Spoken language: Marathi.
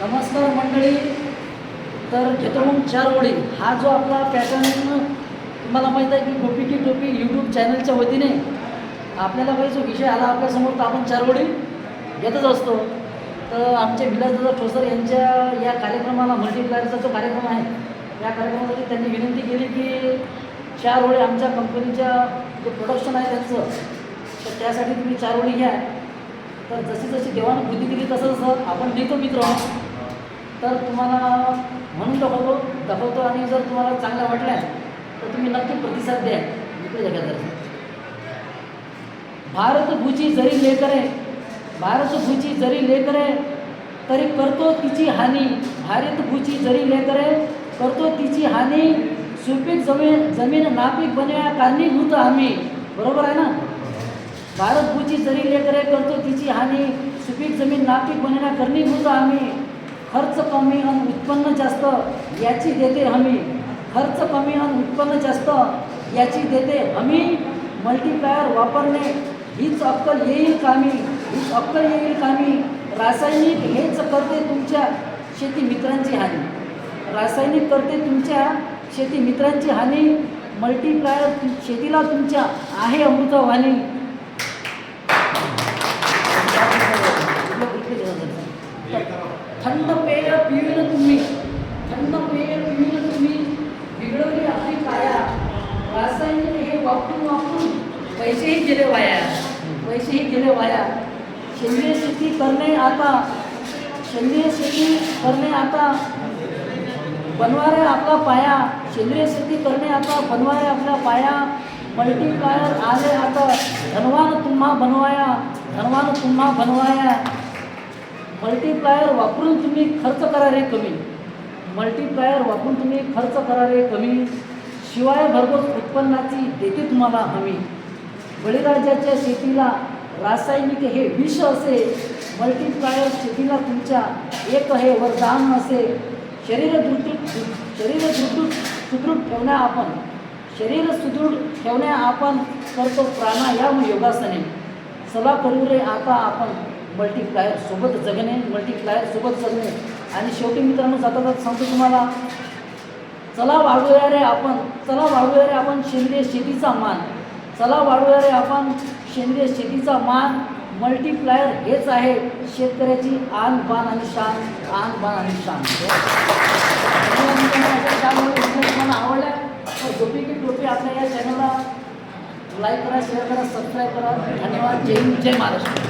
नमस्कार मंडळी. तर घेतो मग चार ओळी हा जो आपला पॅटर्न तुम्हाला माहीत आहे की टोपी की टोपी यूट्यूब चॅनलच्या वतीने आपल्याला काही जो विषय आला आपल्यासमोर तर आपण चार ओळी घेतच असतो. तर आमचे विलासदादा ठोसर यांच्या या कार्यक्रमाला मल्टीप्लायरचा जो कार्यक्रम आहे या कार्यक्रमासाठी त्यांनी विनंती केली की चार ओळी आमच्या कंपनीच्या जे प्रोडक्शन आहे त्यांचं तर त्यासाठी तुम्ही चार ओळी घ्या. तर जशी जशी देवानं बुद्धी दिली तसं जसं आपण लिहितो मित्र तर तुम्हाला म्हणून दाखवतो दाखवतो आणि जर तुम्हाला चांगला वाटला तर तुम्ही नक्की प्रतिसाद द्या. इकडे जगा भारत भूची जरी लेकरे भारत भूची जरी लेकरे तरी करतो तिची हानी. भारत भूची जरी लेकरे करतो तिची हानी. सुपीक जमीन जमीन नापीक बनव्या कारणीभूत आम्ही. बरोबर आहे ना? भारत भूची जरी लेकरे करतो तिची हानी. सुपीक जमीन नापीक बनण्या कारणीभूत आम्ही. खर्च कमी आणि उत्पन्न जास्त याची देते हमी. खर्च कमी आणि उत्पन्न जास्त याची देते हमी. मल्टीप्लायर वापरणे हीच अक्कल येईल कामी. हीच अक्कल येईल कामी. रासायनिक हेच करते तुमच्या शेती मित्रांची हानी. रासायनिक करते तुमच्या शेती मित्रांची हानी. मल्टीप्लायर शेतीला तुमच्या आहे अमृतवाणी थंड पेय पिऊन तुम्ही थंड पेय पिऊन तुम्ही बिघडवली आपली काया रासायनिक हे वापरून वापरून पैसेही गेले वाया. पैसेही गेले वाया. सेंद्रिय शेती करणे आता सेंद्रिय शेती करणे आता बनवारे आपला पाया. सेंद्रिय शेती करणे आता बनवारे आपला पाया. मल्टीप्लायर आले आता धनवान तुम्हा बनवाया धनवान तुम्हा बनवाया. मल्टीप्लायर वापरून तुम्ही खर्च करा रे कमी. मल्टीप्लायर वापरून तुम्ही खर्च करा रे कमी. शिवाय भरघोस उत्पन्नाची देते तुम्हाला हमी. बळीराजाच्या शेतीला रासायनिक हे विष असे मल्टीप्लायर शेतीला तुमच्या एक हे वरदान असे. शरीर दृढ शरीर दृढ सुदृढ ठेवण्या आपण शरीर सुदृढ ठेवण्या आपण करतो प्राणायाम योगासने. चला करू रे आता आपण मल्टीप्लायर सोबत जगणे मल्टीप्लायर सोबत जगणे. आणि शेवटी मित्रांनो जाता सांगतो तुम्हाला चला वाढवूया रे आपण चला वाढूया रे आपण सेंद्रिय शेतीचा मान. चला वाढवूया रे आपण सेंद्रिय शेतीचा मान मल्टीप्लायर हेच आहे. शेतकऱ्याची आन बान आणि शान आन बान आणि शान. धन्यवाद आवडल्या झोपी टोपी की टोपी आपल्या या चॅनलला लाईक करा शेअर करा सबस्क्राईब करा. धन्यवाद. जय हिंद जय महाराष्ट्र.